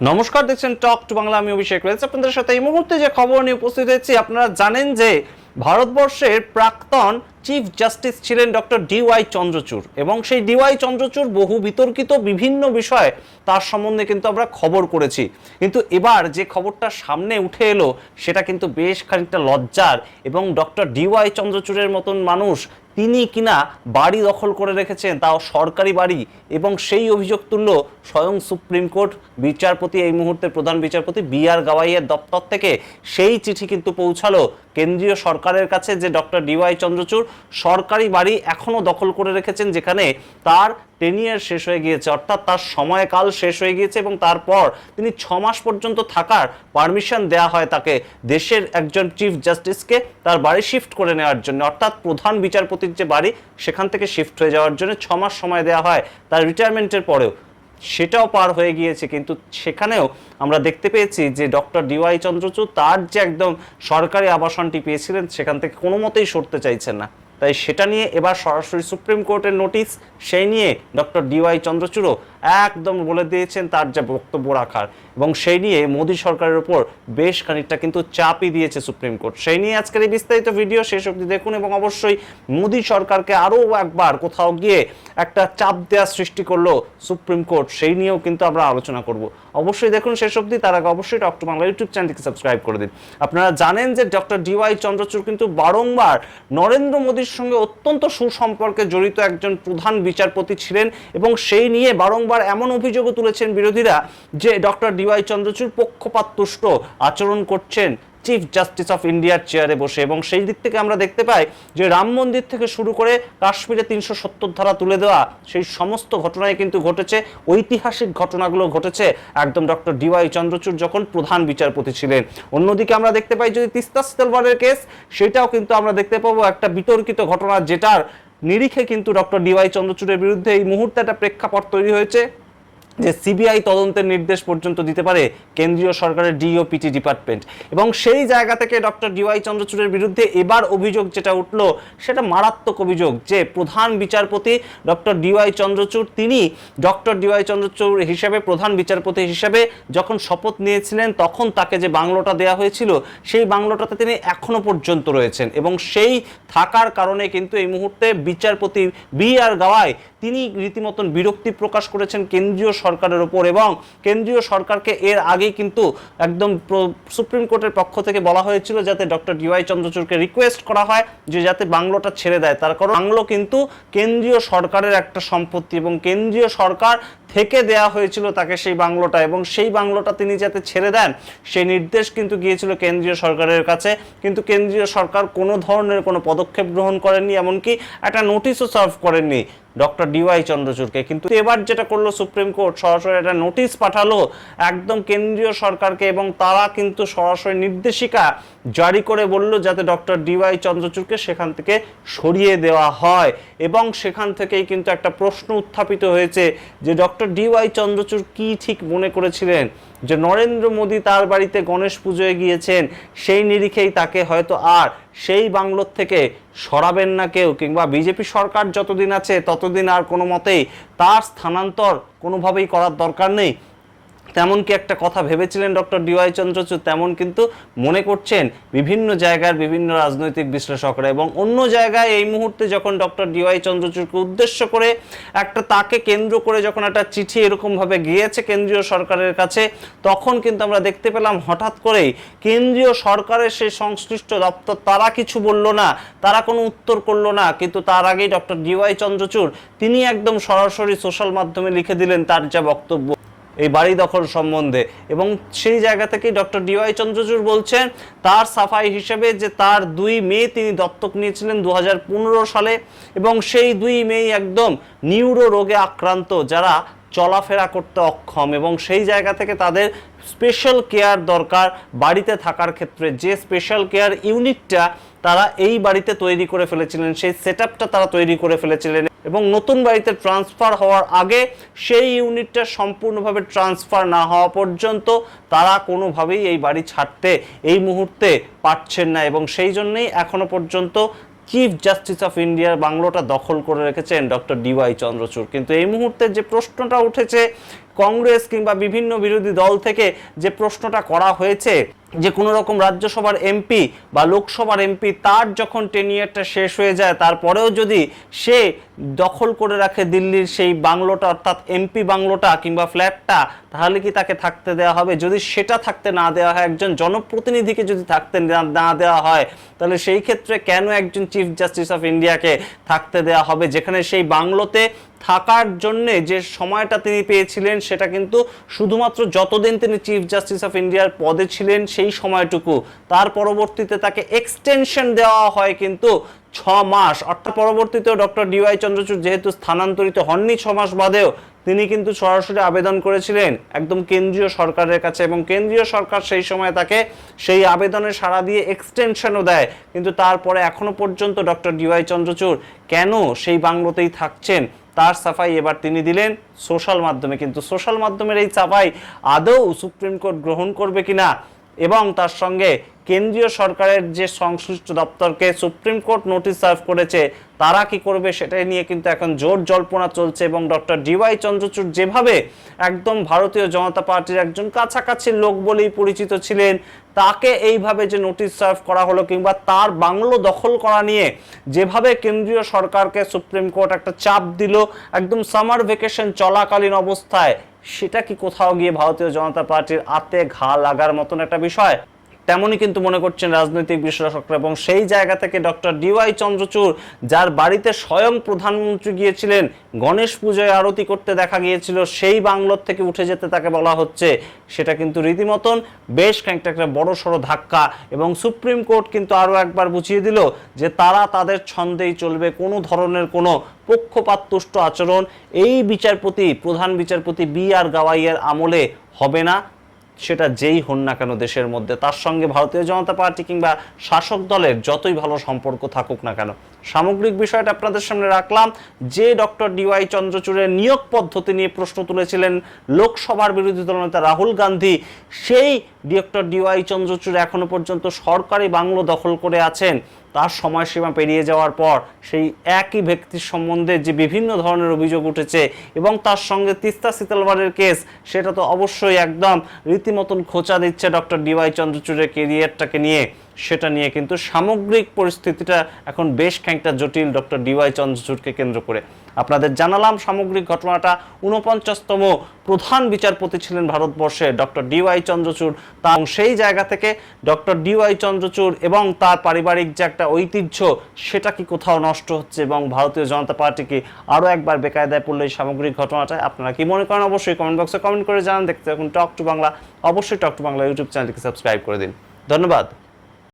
নমস্কার, দেখছেন টক টু বাংলা আমি অভিষেক রয়েছে আপনাদের সাথে। এই মুহূর্তে যে খবর নিয়ে উপস্থিত হয়েছি, আপনারা জানেন যে ভারতবর্ষের প্রাক্তন চিফ জাস্টিস ছিলেন ডক্টর ডিওয়াই চন্দ্রচূড় এবং সেই ডিওয়াই চন্দ্রচূড় বহু বিতর্কিত বিভিন্ন বিষয়ে তার সম্বন্ধে কিন্তু আমরা খবর করেছি। কিন্তু এবার যে খবরটা সামনে উঠে এলো, সেটা কিন্তু বেশ খানিকটা লজ্জার। এবং ডক্টর ডিওয়াই চন্দ্রচূড়ের মতন মানুষ তিনি কিনা বাড়ি দখল করে রেখেছেন তাও সরকারি বাড়ি এবং সেই অভিযোগ তুলল স্বয়ং সুপ্রিম কোর্ট। বিচারপতি এই মুহূর্তে প্রধান বিচারপতি বি আর গাওয়াইয়ের দপ্তর থেকে সেই চিঠি কিন্তু পৌঁছালো। কেন্দ্রীয় সরকারের কাছে যে ডক্টর ডিওয়াই চন্দ্রচূড় সরকারি বাড়ি এখনও দখল করে রেখেছেন যেখানে তার টেনিয়ার শেষ হয়ে গিয়েছে, অর্থাৎ তার সময়কাল শেষ হয়ে গিয়েছে এবং তারপর তিনি ছ মাস পর্যন্ত থাকার পারমিশন দেয়া হয় তাকে। দেশের একজন চিফ জাস্টিসকে তার বাড়ি শিফট করে নেওয়ার জন্য, অর্থাৎ প্রধান বিচারপতির যে বাড়ি, সেখান থেকে শিফট হয়ে যাওয়ার জন্য ছ মাস সময় দেওয়া হয়। তার রিটায়ারমেন্টের পরেও। সেটাও পার হয়ে গিয়েছে, কিন্তু সেখানেও আমরা দেখতে পেয়েছি যে ডক্টর ডিওয়াই চন্দ্রচূড় তার যে একদম সরকারি আবাসনটি পেয়েছিলেন, সেখান থেকে কোনো মতেই সরতে চাইছেন না। তাই সেটা নিয়ে এবার সরাসরি সুপ্রিম কোর্টের নোটিশ সেই নিয়ে ডক্টর ডিওয়াই চন্দ্রচূড়ও একদম বলে দিয়েছেন তার যে বক্তব্য রাখার। এবং সেই নিয়ে মোদী সরকারের উপর বেশ খানিকটা কিন্তু চাপই দিয়েছে সুপ্রিম কোর্ট। সেই নিয়ে আজকের এই বিস্তারিত ভিডিও শেষ অবধি দেখুন এবং অবশ্যই মোদী সরকারকে আরও একবার কোথাও গিয়ে একটা চাপ দেওয়া সৃষ্টি করল সুপ্রিম কোর্ট, সেই নিয়েও কিন্তু আমরা আলোচনা করব। অবশ্যই দেখুন শেষ অবধি, তার আগে অবশ্যই ডক্টর বাংলা ইউটিউব চ্যানেলটিকে সাবস্ক্রাইব করে দিন। আপনারা জানেন যে ডক্টর ডিওয়াই চন্দ্রচূড় কিন্তু বারংবার নরেন্দ্র মোদীর সঙ্গে অত্যন্ত সুসম্পর্কে জড়িত একজন প্রধান বিচারপতি ছিলেন এবং সেই নিয়ে বারংবার এমন অভিযোগও তুলেছেন বিরোধীরা যে ডক্টর ডিওয়াই চন্দ্রচূড় পক্ষপাততুষ্ট আচরণ করছেন চিফ জাস্টিস অফ ইন্ডিয়ার চেয়ারে বসে এবং সেই দিক থেকে আমরা দেখতে পাই যে রাম মন্দির থেকে শুরু করে কাশ্মীরে তিনশো সত্তর ধারা তুলে দেওয়া সেই সমস্ত ঘটনায় কিন্তু ঘটেছে। ঐতিহাসিক ঘটনাগুলো ঘটেছে একদম ডক্টর ডিওয়াই চন্দ্রচূড় যখন প্রধান বিচারপতি ছিলেন। অন্যদিকে আমরা দেখতে পাই যদি তিস্তা তলবারের কেস, সেটাও কিন্তু আমরা দেখতে পাবো একটা বিতর্কিত ঘটনা যেটার নিরিখে কিন্তু ডক্টর ডিওয়াই চন্দ্রচূড়ের বিরুদ্ধে এই মুহূর্তে একটা প্রেক্ষাপট তৈরি হয়েছে। যে সিবিআই তদন্তের নির্দেশ পর্যন্ত দিতে পারে কেন্দ্রীয় সরকারের ডিওপিটি ডিপার্টমেন্ট। এবং সেই জায়গা থেকে ডক্টর ডিওয়াই চন্দ্রচূড়ের বিরুদ্ধে এবার অভিযোগ যেটা উঠল, সেটা মারাত্মক অভিযোগ যে প্রধান বিচারপতি ডক্টর ডিওয়াই চন্দ্রচূড়, তিনি ডক্টর ডিওয়াই চন্দ্রচূড় হিসেবে প্রধান বিচারপতি হিসেবে যখন শপথ নিয়েছিলেন, তখন তাকে যে বাংলোটা দেওয়া হয়েছিল, সেই বাংলোটাতে তিনি এখনও পর্যন্ত রয়েছেন। এবং সেই থাকার কারণে কিন্তু এই মুহূর্তে বিচারপতি বি আর গাওয়াই, তিনি রীতিমতন বিরক্তি প্রকাশ করেছেন কেন্দ্রীয় সরকারের ওপর এবং কেন্দ্রীয় সরকারকে এর আগেই কিন্তু একদম প্র- সুপ্রিম কোর্টের পক্ষ থেকে বলা হয়েছিল যাতে ডক্টর ডিওয়াই চন্দ্রচূড়কে রিকোয়েস্ট করা হয় যে যাতে বাংলোটা ছেড়ে দেয়। তার কারণ বাংলো কিন্তু কেন্দ্রীয় সরকারের একটা সম্পত্তি এবং কেন্দ্রীয় সরকার থেকে দেয়া হয়েছিল তাকে সেই বাংলোটা এবং সেই বাংলোটা তিনি যাতে ছেড়ে দেন, সেই নির্দেশ কিন্তু গিয়েছিল কেন্দ্রীয় সরকারের কাছে। কিন্তু কেন্দ্রীয় সরকার কোনো ধরনের কোনো পদক্ষেপ গ্রহণ করেননি, এমনকি একটা নোটিশও সার্ভ করেননি ডক্টর ডিওয়াই চন্দ্রচূড়কে। কিন্তু এবার যেটা করল সুপ্রিম কোর্ট, সরাসরি একটা নোটিশ পাঠালো একদম কেন্দ্রীয় সরকারকে এবং তারা কিন্তু সরাসরি নির্দেশিকা জারি করে বলল যাতে ডক্টর ডিওয়াই চন্দ্রচূড়কে সেখান থেকে সরিয়ে দেওয়া হয়। এবং সেখান থেকেই কিন্তু একটা প্রশ্ন উত্থাপিত হয়েছে যে ডক্টর ডিওয়াই চন্দ্রচূড় কি ঠিক মনে করেছিলেন? যে নরেন্দ্র মোদী তার বাড়িতে গণেশ পুজোয় গিয়েছেন, সেই নিরিখেই তাকে হয়তো আর সেই বাংলোর থেকে সরাবেন না কেউ কিংবা বিজেপি সরকার যতদিন আছে ততদিন আর কোনো মতেই তার স্থানান্তর কোনোভাবেই করার দরকার নেই। তেমন কি একটা কথা ভেবেছিলেন ডক্টর ডিওয়াই চন্দ্রচূড়? তেমন কিন্তু মনে করছেন বিভিন্ন জায়গার বিভিন্ন রাজনৈতিক বিশ্লেষকরা এবং অন্য জায়গায় এই মুহূর্তে যখন ডক্টর ডিওয়াই চন্দ্রচূড়কে উদ্দেশ্য করে একটা তাকে কেন্দ্র করে যখন একটা চিঠি এরকমভাবে গিয়েছে কেন্দ্রীয় সরকারের কাছে, তখন কিন্তু আমরা দেখতে পেলাম হঠাৎ করেই কেন্দ্রীয় সরকারের সেই সংশ্লিষ্ট দপ্তর তারা কিছু বলল না, তারা কোনো উত্তর করল না। কিন্তু তার আগেই ডক্টর ডিওয়াই চন্দ্রচূড়, তিনি একদম সরাসরি সোশ্যাল মাধ্যমে লিখে দিলেন তার যা বক্তব্য। এই বাড়ি দখল সম্বন্ধে। এবং সেই জায়গা থেকেই ডক্টর ডিওয়াই চন্দ্রচূড় বলছেন, তার সাফাই হিসেবে যে তার দুই মেয়ে তিনি দত্তক নিয়েছিলেন দু হাজার পনেরো সালে, এবং সেই দুই মেয়ে একদম নিউরো রোগে আক্রান্ত, যারা চলাফেরা করতে অক্ষম, এবং সেই জায়গা থেকে তাদের স্পেশাল কেয়ার দরকার বাড়িতে থাকার ক্ষেত্রে। যে স্পেশাল কেয়ার ইউনিটটা তারা এই বাড়িতে তৈরি করে ফেলেছিলেন, সেই সেট তারা তৈরি করে ফেলেছিলেন এবং নতুন বাড়িতে ট্রান্সফার হওয়ার আগে সেই ইউনিটটা সম্পূর্ণভাবে ট্রান্সফার না হওয়া পর্যন্ত তারা কোনোভাবেই এই বাড়ি ছাড়তে এই মুহূর্তে পারছেন না এবং সেই জন্যেই এখনও পর্যন্ত চিফ জাস্টিস অফ ইন্ডিয়ার বাংলোটা দখল করে রেখেছেন ডক্টর ডিওয়াই চন্দ্রচূড়। কিন্তু এই মুহূর্তে যে প্রশ্নটা উঠেছে কংগ্রেস কিংবা বিভিন্ন বিরোধী দল থেকে যে প্রশ্নটা করা হয়েছে যে কোনো রকম রাজ্যসভার এমপি বা লোকসভার এমপি, তার যখন টেনিয়ারটা শেষ হয়ে যায়, তারপরেও যদি সে দখল করে রাখে দিল্লির সেই বাংলোটা, অর্থাৎ এমপি বাংলোটা কিংবা ফ্ল্যাটটা, তাহলে কি তাকে থাকতে দেওয়া হবে? যদি সেটা থাকতে না দেওয়া হয়, একজন জনপ্রতিনিধিকে যদি থাকতে না- না দেওয়া হয়, তাহলে সেই ক্ষেত্রে কেন একজন চিফ জাস্টিস অফ ইন্ডিয়াকে থাকতে দেওয়া হবে? যেখানে সেই বাংলোতে থাকার জন্যে যে সময়টা তিনি পেয়েছিলেন, সেটা কিন্তু শুধুমাত্র যতদিন তিনি চিফ জাস্টিস অফ ইন্ডিয়ার পদে ছিলেন সেই সময়টুকু। তার পরবর্তীতে তাকে এক্সটেনশন দেওয়া হয় কিন্তু ছ মাস। অর্থাৎ পরবর্তীতেও ডক্টর ডিওয়াই চন্দ্রচূড় যেহেতু স্থানান্তরিত হননি ছ মাস বাদেও, তিনি কিন্তু সরাসরি আবেদন করেছিলেন একদম কেন্দ্রীয় সরকারের কাছে এবং কেন্দ্রীয় সরকার সেই সময় তাকে সেই আবেদনে সাড়া দিয়ে এক্সটেনশনও দেয়। কিন্তু তারপরে এখনও পর্যন্ত ডক্টর ডিওয়াই চন্দ্রচূড় কেন সেই বাংলোতেই থাকছেন, তার সাফাই এবার তিনি দিলেন সোশ্যাল মাধ্যমে। কিন্তু সোশ্যাল মাধ্যমের এই সাফাই আদৌ সুপ্রিম কোর্ট গ্রহণ করবে কিনা এবং তার সঙ্গে কেন্দ্রীয় সরকারের যে সংশ্লিষ্ট দপ্তরকে সুপ্রিম কোর্ট নোটিশ সার্ভ করেছে, তারা কি করবে সেটাই নিয়ে কিন্তু এখন জোর জল্পনা চলছে এবং ডক্টর ডিওয়াই চন্দ্রচূড় যেভাবে একদম ভারতীয় জনতা পার্টির একজন কাছাকাছি লোক বলেই পরিচিত ছিলেন, তাকে এইভাবে যে নোটিশ সার্ভ করা হলো কিংবা তার বাংলো দখল করা নিয়ে যেভাবে কেন্দ্রীয় সরকারকে সুপ্রিম কোর্ট একটা চাপ দিল, একদম সামার ভেকেশন চলাকালীন অবস্থায় সেটা কি কোথাও গিয়ে ভারতীয় জনতা পার্টির আতে ঘা লাগার মতন একটা বিষয়? তেমনই কিন্তু মনে করছেন রাজনৈতিক বিশ্লেষকরা এবং সেই জায়গা থেকে ডক্টর ডিওয়াই চন্দ্রচূড়, যার বাড়িতে স্বয়ং প্রধানমন্ত্রী গিয়েছিলেন, গণেশ পুজোয় আরতি করতে দেখা গিয়েছিল, সেই বাংলোর থেকে উঠে যেতে তাকে বলা হচ্ছে। সেটা কিন্তু রীতিমতন বেশ খানিকটা একটা বড় সড়ো ধাক্কা এবং সুপ্রিম কোর্ট কিন্তু আরও একবার বুঝিয়ে দিল যে তারা তাদের ছন্দেই চলবে, কোনো ধরনের কোনো পক্ষপাততুষ্ট আচরণ। এই বিচারপতি, প্রধান বিচারপতি বি আর গাওয়াইয়ের আমলে হবে না। সেটা যেই হন না কেন দেশের মধ্যে, তার সঙ্গে ভারতীয় জনতা পার্টি কিংবা শাসক দলের যতই ভালো সম্পর্ক থাকুক না কেন সামগ্রিক বিষয়টা আপনাদের সামনে রাখলাম। যে ডক্টর ডিওয়াই চন্দ্রচূড়ের নিয়োগ পদ্ধতি নিয়ে প্রশ্ন তুলেছিলেন লোকসভার বিরোধী দলনেতা রাহুল গান্ধী, সেই ডক্টর ডিওয়াই চন্দ্রচূড় এখনও পর্যন্ত সরকারি বাংলো দখল করে আছেন। তার সময়সীমা পেরিয়ে যাওয়ার পর সেই একই ব্যক্তির সম্বন্ধে যে বিভিন্ন ধরনের অভিযোগ উঠেছে এবং তার সঙ্গে তিস্তা শীতলবাড়ের কেস, সেটা তো অবশ্যই একদম। রীতিমতন খোঁচা দিচ্ছে ডক্টর ডিওয়াই চন্দ্রচূড়ের কেরিয়ারটাকে নিয়ে। সেটা নিয়ে কিন্তু সামগ্রিক পরিস্থিতিটা এখন বেশ খানিকটা জটিল ডক্টর ডিওয়াই চন্দ্রচূড়কে কেন্দ্র করে। আপনাদের জানালাম সামগ্রিক ঘটনাটা উনপঞ্চাশতম প্রধান বিচারপতি ছিলেন ভারতবর্ষে ডক্টর ডিওয়াই চন্দ্রচূড়। তা সেই জায়গা থেকে ডক্টর ডিওয়াই চন্দ্রচূড় এবং তার পারিবারিক যে একটা ঐতিহ্য, সেটা কি কোথাও নষ্ট হচ্ছে এবং ভারতীয় জনতা পার্টি কি আরও একবার বেকায়দায় পড়ল এই সামগ্রিক ঘটনাটা আপনারা কি মনে করেন? অবশ্যই কমেন্ট বক্সে কমেন্ট করে জানান। দেখতে এখন টক টু বাংলা। অবশ্যই টক টু বাংলা ইউটিউব চ্যানেলটিকে সাবস্ক্রাইব করে দিন। ধন্যবাদ।